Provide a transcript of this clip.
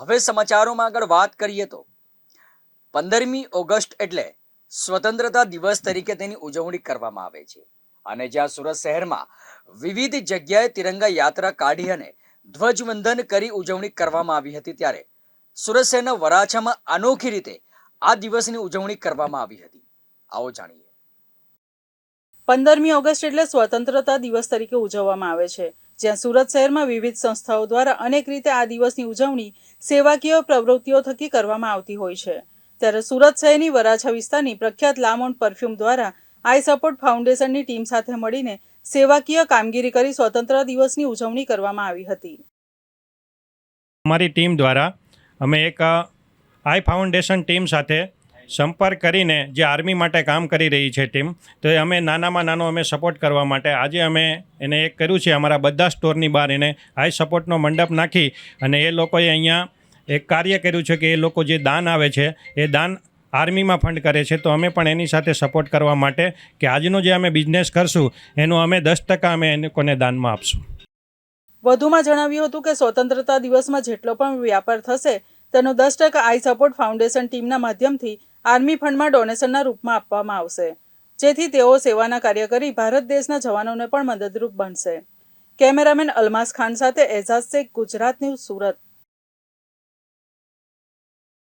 હવે સમાચારોમાં આગળ વાત કરીએ તો પંદરમી ઓગસ્ટ એટલે સ્વતંત્રતા દિવસ તરીકે તેની ઉજવણી કરવામાં આવે છે. અને જ્યાં સુરત શહેરમાં વિવિધ જગ્યાએ તિરંગા યાત્રા કાઢી અને ધ્વજવંદન કરી ઉજવણી કરવામાં આવી હતી ત્યારે સુરત શહેરના વરાછામાં અનોખી રીતે આ દિવસની ઉજવણી કરવામાં આવી હતી. આવો જાણીએ. પંદરમી ઓગસ્ટ એટલે સ્વતંત્રતા દિવસ તરીકે ઉજવવામાં આવે છે. જ્યાં સુરત શહેરમાં વિવિધ સંસ્થાઓ દ્વારા અનેક રીતે આ દિવસની ઉજવણી સેવાકીય પ્રવૃત્તિઓ થકી કરવામાં આવતી હોય છે. ત્યારે સુરત શહેરની વરાછા વિસ્તારની પ્રખ્યાત લામોન પરફ્યુમ દ્વારા આઈ સપોર્ટ ફાઉન્ડેશનની ટીમ સાથે મળીને સેવાકીય કામગીરી કરી સ્વતંત્ર દિવસની ઉજવણી કરવામાં આવી હતી. અમારી ટીમ દ્વારા અમે એક આઈ ફાઉન્ડેશન ટીમ સાથે સંપર્ક કરીને જે આર્મી માટે કામ કરી રહી છે ટીમ, તો અમે નાનામાં નાનો અમે સપોર્ટ કરવા માટે આજે અમે એને એક કર્યું છે, અમારા બધા સ્ટોરની બહાર એને હાઈ સપોર્ટનો મંડપ નાખી અને એ લોકોએ અહીંયા એક કાર્ય કર્યું છે કે એ લોકો જે દાન આવે છે, એ દાન આર્મીમાં ફંડ કરે છે. તો અમે પણ એની સાથે સપોર્ટ કરવા માટે કે આજનો જે અમે બિઝનેસ કરશું, એનું અમે દસ ટકા અમે એ લોકોને દાનમાં આપશું. વધુમાં જણાવ્યું હતું કે સ્વતંત્રતા દિવસમાં જેટલો પણ વ્યાપાર થશે, તેનો દસ ટકા આઈ સપોર્ટ ફાઉન્ડેશન ટીમના માધ્યમથી આર્મી ફંડમાં ડોનેશનના રૂપમાં આપવામાં આવશે. જેથી તેઓ સેવાના કાર્ય કરી ભારત દેશના જવાનોને પણ મદદરૂપ બનશે. કેમેરામેન અલમાસ ખાન સાથે એઝાઝ શેખ, ગુજરાત ન્યૂઝ સુરત.